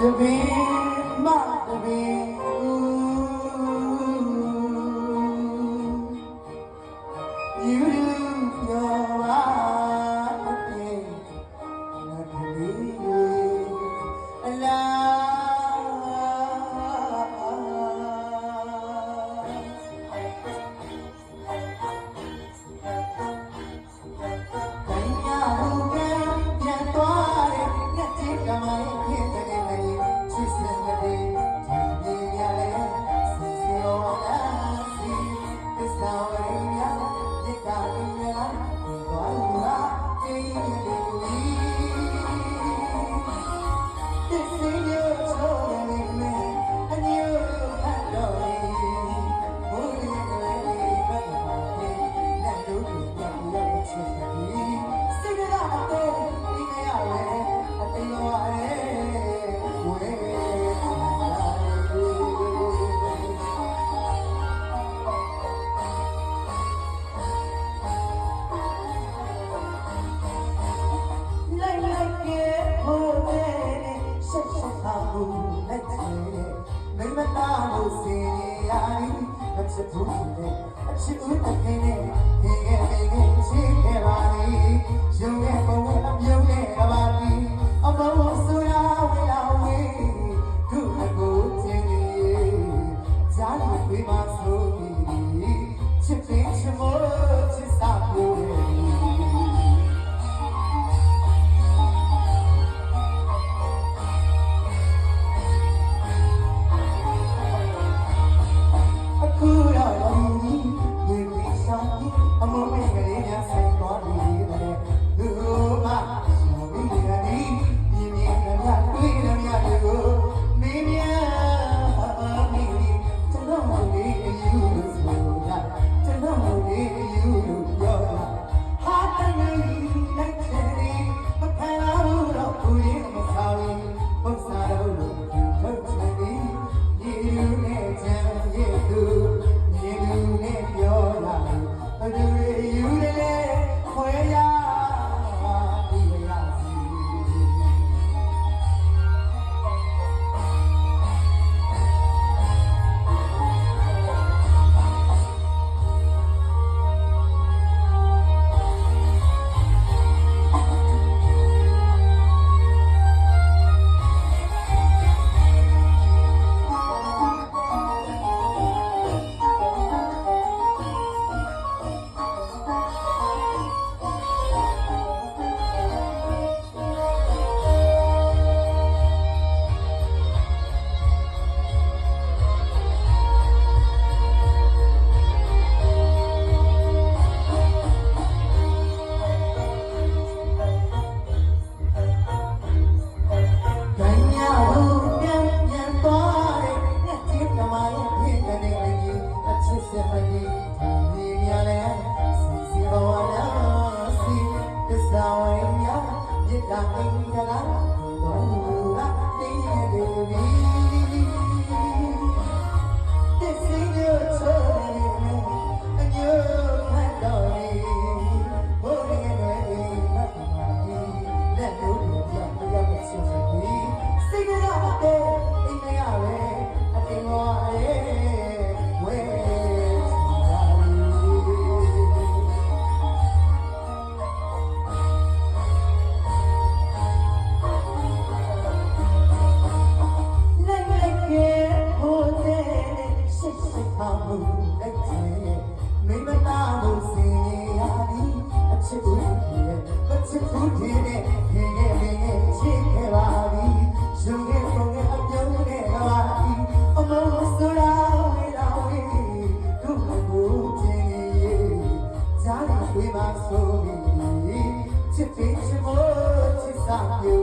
to be not to be. Ooh, you do. ချစ်ဘူးနဲ့အချစ်ဦးအကင်းနဲ့ဒီကဲဒီကဲချစ်ခဲ့ပါလေရုံရဲ့ဘဝအပြုံးနဲ့ကဘာတီအမောဆူရာဝေလာဝေဒုက္ခကိုချင်းကြီးဇာတိပြပါဆို Thank you. ตั้งยู่